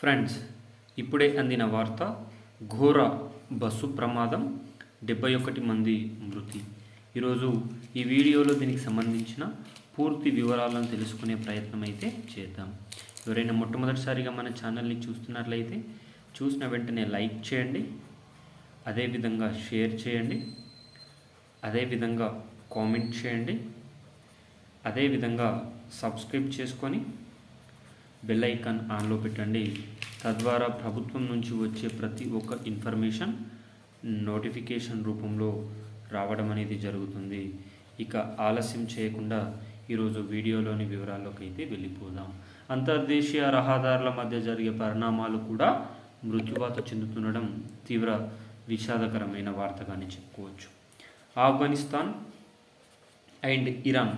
Friends ఇప్పుడే అందిన వార్త ఘోర బస్సు ప్రమాదం డెబ్బై ఒకటి మంది మృతి. ఈరోజు ఈ వీడియోలో దీనికి సంబంధించిన పూర్తి వివరాలను తెలుసుకునే ప్రయత్నం అయితే చేద్దాం. ఎవరైనా మొట్టమొదటిసారిగా మన ఛానల్ని చూస్తున్నట్లయితే చూసిన వెంటనే లైక్ చేయండి అదేవిధంగా షేర్ చేయండి అదేవిధంగా కామెంట్ చేయండి అదేవిధంగా సబ్స్క్రైబ్ చేసుకొని బెల్ ఐకాన్ ఆన్లో పెట్టండి. తద్వారా ప్రభుత్వం నుంచి వచ్చే ప్రతి ఒక్క ఇన్ఫర్మేషన్ నోటిఫికేషన్ రూపంలో రావడం అనేది జరుగుతుంది. ఇక ఆలస్యం చేయకుండా ఈరోజు వీడియోలోని వివరాల్లోకి అయితే వెళ్ళిపోదాం. అంతర్దేశీయ రహదారుల మధ్య జరిగే పరిణామాలు కూడా మృత్యువాత చెందుతుండడం తీవ్ర విషాదకరమైన వార్తగానే చెప్పుకోవచ్చు. ఆఫ్ఘనిస్తాన్ అండ్ ఇరాన్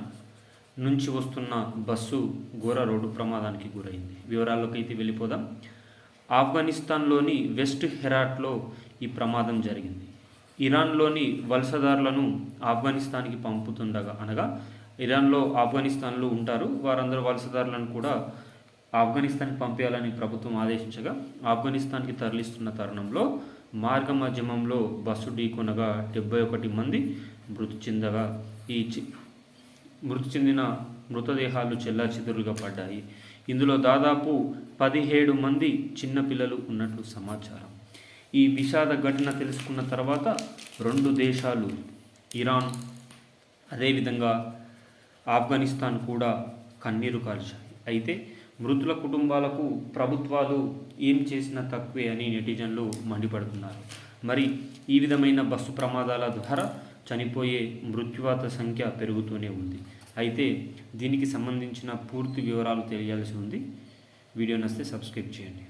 నుంచి వస్తున్న బస్సు ఘోర రోడ్డు ప్రమాదానికి గురైంది. వివరాల్లోకి అయితే వెళ్ళిపోదాం. ఆఫ్ఘనిస్తాన్లోని వెస్ట్ హెరాట్లో ఈ ప్రమాదం జరిగింది. ఇరాన్లోని వలసదారులను ఆఫ్ఘనిస్తాన్కి పంపుతుండగా అనగా ఇరాన్లో ఆఫ్ఘనిస్తాన్లో ఉంటారు. వారందరూ వలసదారులను కూడా ఆఫ్ఘనిస్తాన్కి పంపేయాలని ప్రభుత్వం ఆదేశించగా ఆఫ్ఘనిస్తాన్కి తరలిస్తున్న తరుణంలో మార్గ మధ్యమంలో బస్సు ఢీకొనగా డెబ్బై ఒకటి మంది మృతి చెందగా ఈ చి- మృతి చెందిన మృతదేహాలు చెల్లాచెదురుగా పడ్డాయి. ఇందులో దాదాపు పదిహేడు మంది చిన్నపిల్లలు ఉన్నట్లు సమాచారం. ఈ విషాద ఘటన తెలుసుకున్న తర్వాత రెండు దేశాలు ఇరాన్ అదేవిధంగా ఆఫ్ఘనిస్తాన్ కూడా కన్నీరు కాల్చాయి. అయితే మృతుల కుటుంబాలకు ప్రభుత్వాలు ఏం చేసినా తక్కువే అని నెటిజన్లు మండిపడుతున్నారు. మరి ఈ విధమైన బస్సు ప్రమాదాల ద్వారా చనిపోయే మృత్యువాత సంఖ్య పెరుగుతూనే ఉంది. అయితే దీనికి సంబంధించిన పూర్తి వివరాలు తెలియాల్సి ఉంది. వీడియో నస్తే సబ్స్క్రైబ్ చేయండి.